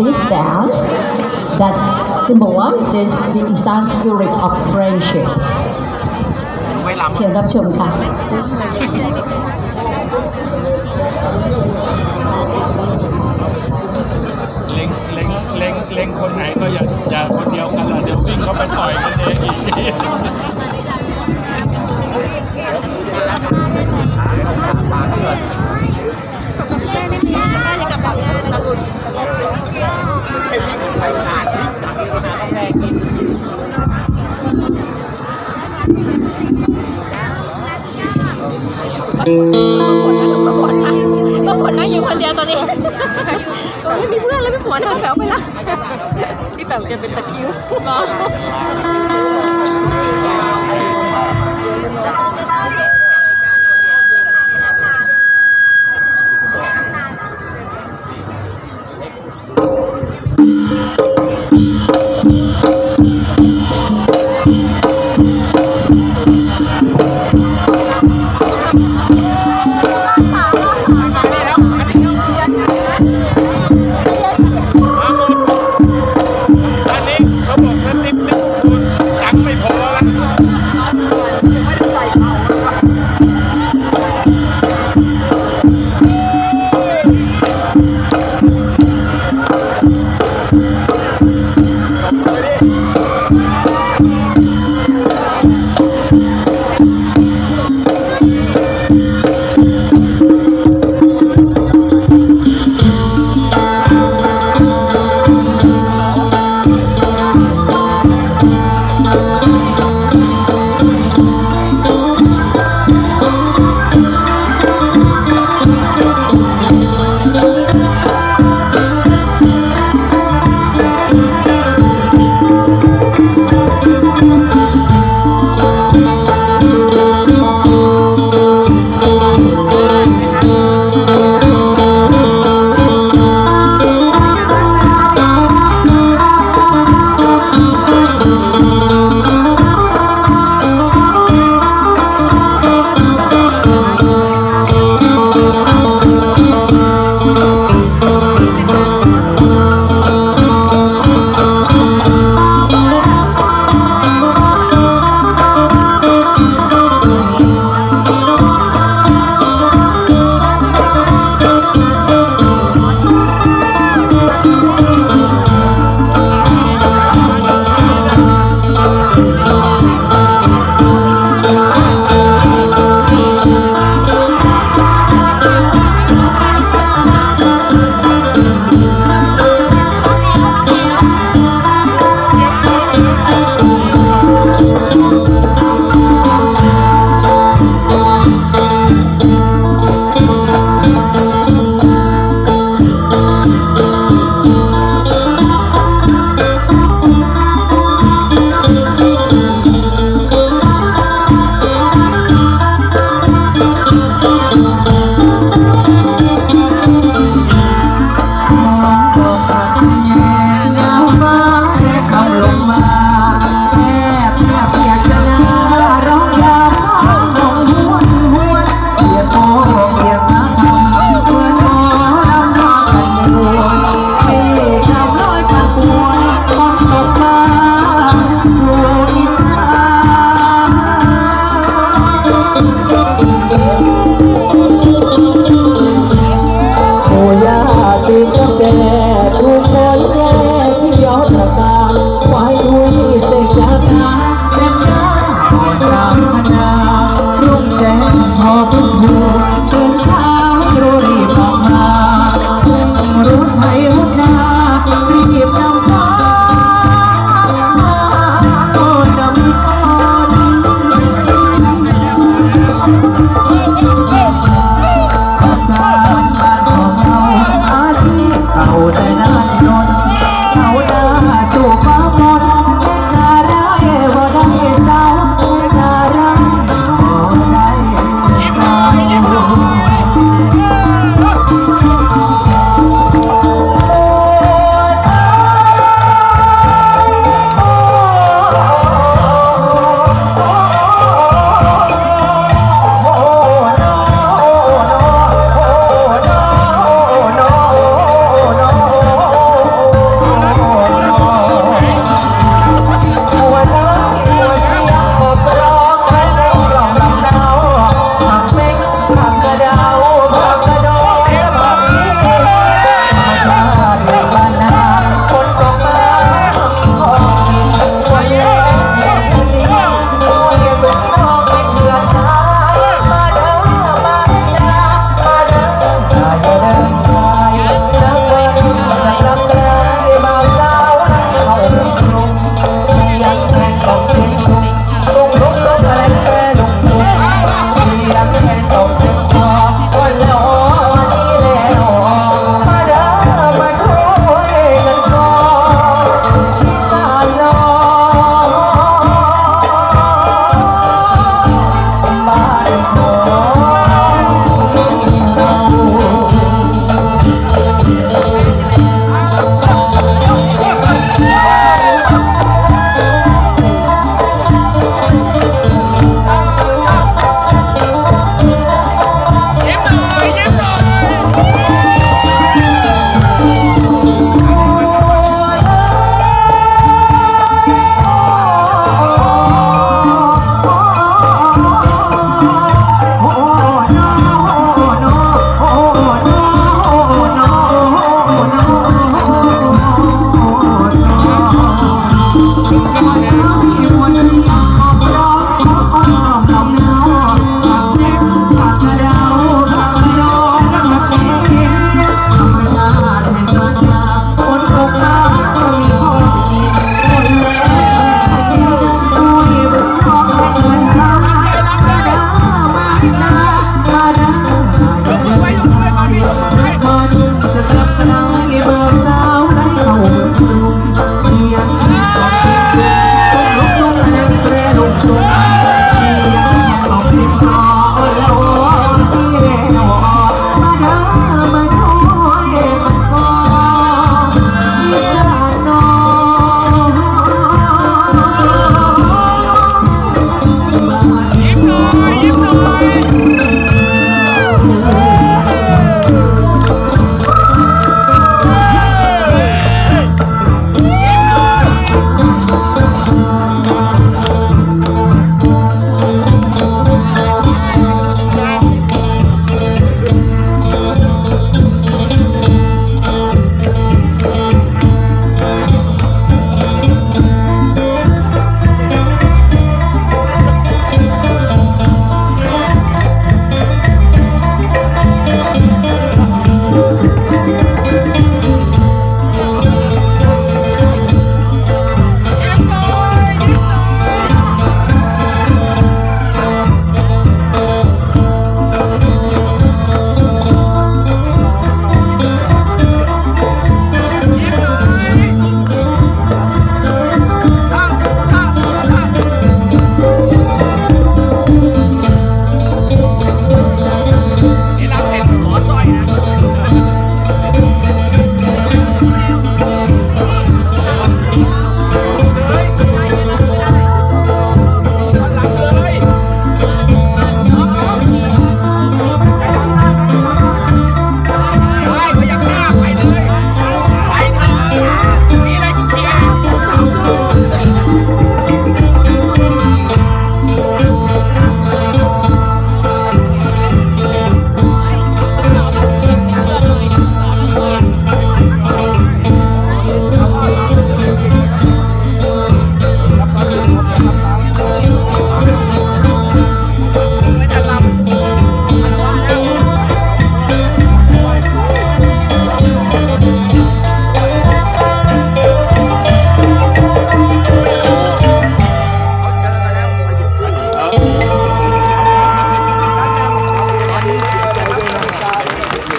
this dance that symbolizes the Isan spirit of friendship ไว้ลำเชิญรับชมค่ะ เล็งเล็งเล็งเล็งคนไหนก็อย่าอย่าคนเดียวกันละเดี๋ยววิ่งเข้าไปต่อยกันเองอีกที มาฝนนะมาฝนนั่งอยู่คนเดียวตอนนี้โอ้ยไม่มีเพื่อนแล้วพี่ฝนเอาแถวไปละพี่แป๋วแกเป็นตะคิวเนาะมา ถู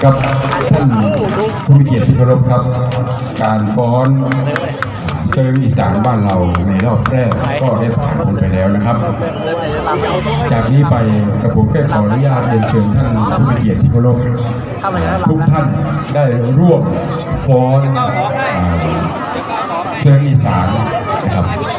กับท่านผู้มีเกียรติที่เคารพครับ การฟ้อนเซิร์งอีสานบ้านเราในรอบแรกก็ได้ผ่านพ้นไปแล้วนะครับ จากนี้ไปกระผมแค่ขออนุญาตเรียนเชิญท่านผู้มีเกียรติที่เคารพทุกท่านได้ร่วมฟ้อนอ่าเชิงอีสานนะครับ